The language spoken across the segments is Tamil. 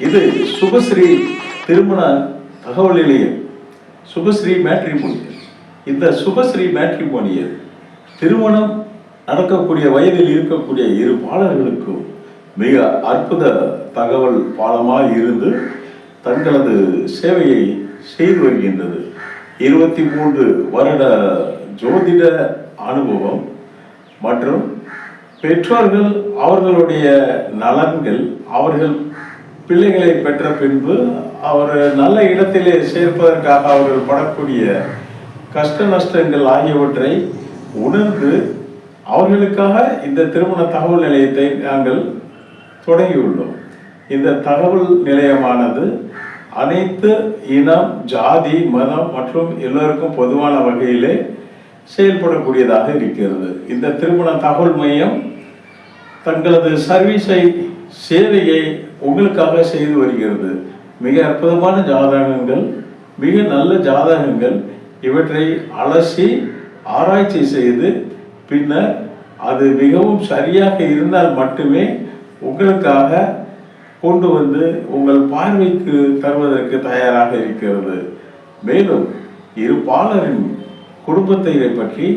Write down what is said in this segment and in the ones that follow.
இது சுபஸ்ரீ திருமண தகவல் நிலையம் சுபஸ்ரீ மேட்ரிமோனியல் இந்த சுபஸ்ரீ மேட்ரிமோனியல் திருமணம் நடக்கக்கூடிய வயதில் இருக்கக்கூடிய இரு பாடல்களுக்கும் மிக அற்புத தகவல் பாலமாக இருந்து தங்களது சேவையை செய்து வருகின்றது. இருபத்தி மூன்று வருட ஜோதிட அனுபவம் மற்றும் பெற்றோர்கள் அவர்களுடைய நலன்கள் அவர்கள் பிள்ளைகளை பெற்ற பின்பு அவர் நல்ல இடத்திலே சேர்ப்பதற்காக அவர்கள் படக்கூடிய கஷ்ட நஷ்டங்கள் ஆகியவற்றை உணர்ந்து அவர்களுக்காக இந்த திருமண தகவல் நிலையத்தை நாங்கள் தொடங்கியுள்ளோம். இந்த தகவல் நிலையமானது அனைத்து இனம் ஜாதி மதம் மற்றும் எல்லோருக்கும் பொதுவான வகையிலே செயல்படக்கூடியதாக இருக்கிறது. இந்த திருமண தகவல் மையம் தங்களது சர்வீஸை சேவையை உங்களுக்காக செய்து வருகிறது. மிக அற்புதமான ஜாதகங்கள் மிக நல்ல ஜாதகங்கள். இவற்றை அலசி ஆராய்ச்சி செய்து பின்னர் அது மிகவும் சரியாக இருந்தால் மட்டுமே உங்களுக்காக கொண்டு வந்து உங்கள் பார்வைக்கு தருவதற்கு தயாராக இருக்கிறது. மேலும் இரு பாலரின் குடும்பத்தை பற்றி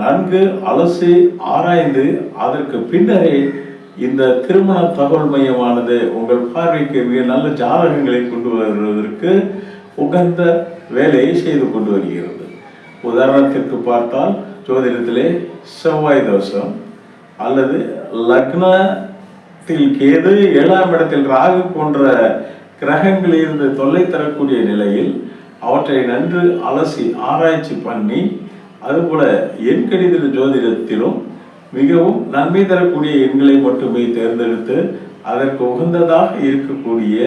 நன்கு அலசி ஆராய்ந்து அதற்கு பின்னரே இந்த திருமண தகவல் மையமானது உங்கள் பார்வைக்கு மிக நல்ல ஜாதகங்களை கொண்டு வருவதற்கு உகந்த வேலையை செய்து கொண்டு வருகிறது. உதாரணத்திற்கு பார்த்தால் ஜோதிடத்திலே செவ்வாய் தோஷம் அல்லது லக்னத்தில் கேது ஏழாம் இடத்தில் ராகு போன்ற கிரகங்களில் இருந்து தொல்லை தரக்கூடிய நிலையில் அவற்றை நன்கு அலசி ஆராய்ச்சி பண்ணி அதுபோல எண்கணித ஜோதிடத்திலும் மிகவும் நன்மை தரக்கூடிய எண்களை மட்டுமே தேர்ந்தெடுத்து அதற்கு உகந்ததாக இருக்கக்கூடிய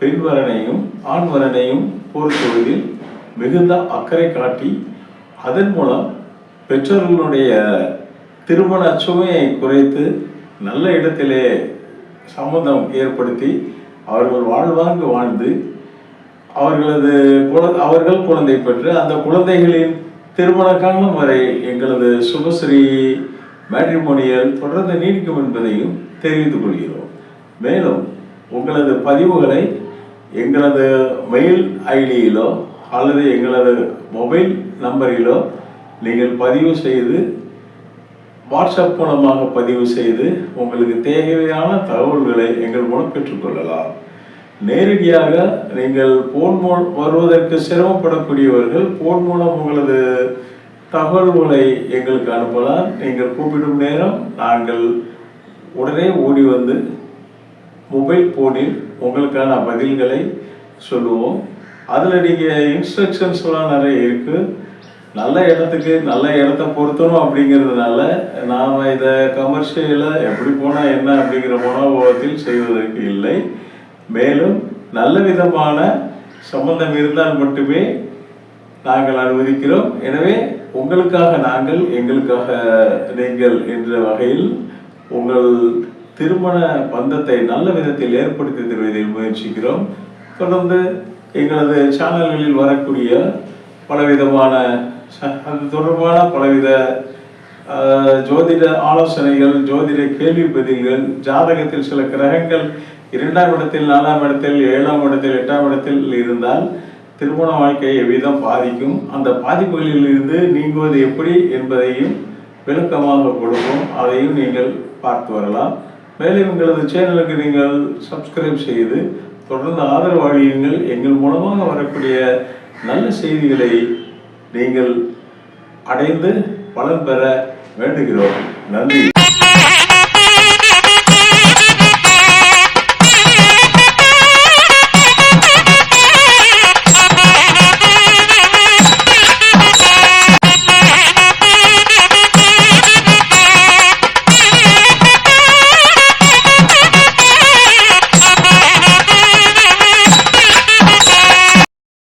பெண்வரனையும் ஆண்வரனையும் ஆண் மிகுந்த அக்கறை காட்டி அதன் மூலம் பெற்றோர்களுடைய திருமண சுமையை குறைத்து நல்ல இடத்திலே சம்மதம் ஏற்படுத்தி அவர்கள் வாழ்வாங்கு வாழ்ந்து அவர்களது குழ- அவர்கள் குழந்தை பெற்று அந்த குழந்தைகளின் திருமண காலம் வரை எங்களது சுபஸ்ரீ மேட்ரிமோனியல் தொடர்ந்து நீடிக்கும் என்பதையும் தெரிவித்துக் கொள்கிறோம். மேலும் உங்களது பதிவுகளை எங்களது மெயில் ஐடியிலோ அல்லது எங்களது மொபைல் நம்பரிலோ நீங்கள் பதிவு செய்து வாட்ஸ்அப் மூலமாக பதிவு செய்து உங்களுக்கு தேவையான தகவல்களை எங்கள் மூலம் பெற்றுக்கொள்ளலாம். நேரடியாக நீங்கள் போன் மூலம் வருவதற்கு சிரமப்படக்கூடியவர்கள் போன் மூலம் உங்களது தகவல்களை எங்களுக்கு அனுப்பலாம். நீங்கள் கூப்பிடும் நேரம் நாங்கள் உடனே ஓடி வந்து மொபைல் ஃபோனில் உங்களுக்கான பதில்களை சொல்லுவோம். அதில் நீங்கள் இன்ஸ்ட்ரக்ஷன்ஸ்லாம் நிறைய இருக்குது நல்ல இடத்துக்கு நல்ல இடத்த பொருத்தணும் அப்படிங்கிறதுனால நாம் இதை கமர்ஷியலாக எப்படி போனால் என்ன அப்படிங்கிற மனோபாவத்தில் செய்வதற்கு இல்லை. மேலும் நல்ல விதமான சம்பந்தம் இருந்தால் மட்டுமே நாங்கள் அனுமதிக்கிறோம். எனவே உங்களுக்காக நாங்கள் எங்களுக்காக நீங்கள் என்ற வகையில் உங்கள் திருமண பந்தத்தை நல்ல விதத்தில் ஏற்படுத்தி தருவதில் முயற்சிக்கிறோம். தொடர்ந்து எங்களது சேனல்களில் வரக்கூடிய பலவிதமான அது தொடர்பான பலவித ஜோதிட ஆலோசனைகள் ஜோதிட கேள்வி பதில்கள் ஜாதகத்தில் சில கிரகங்கள் இரண்டாம் இடத்தில் நாலாம் இடத்தில் ஏழாம் இடத்தில் எட்டாம் இடத்தில் இருந்தால் திருமண வாழ்க்கையை எவ்விதம் பாதிக்கும்? அந்த பாதிப்புகளிலிருந்து நீங்குவது எப்படி என்பதையும் விளக்கமாக கொடுப்போம். அதையும் நீங்கள் பார்த்து வரலாம். மேலும் எங்களது சேனலுக்கு நீங்கள் சப்ஸ்கிரைப் செய்து தொடர்ந்து ஆதரவு அழியுங்கள் எங்கள் மூலமாக வரக்கூடிய நல்ல செய்திகளை நீங்கள் அடைந்து பலன் பெற வேண்டுகிறோம். நன்றி.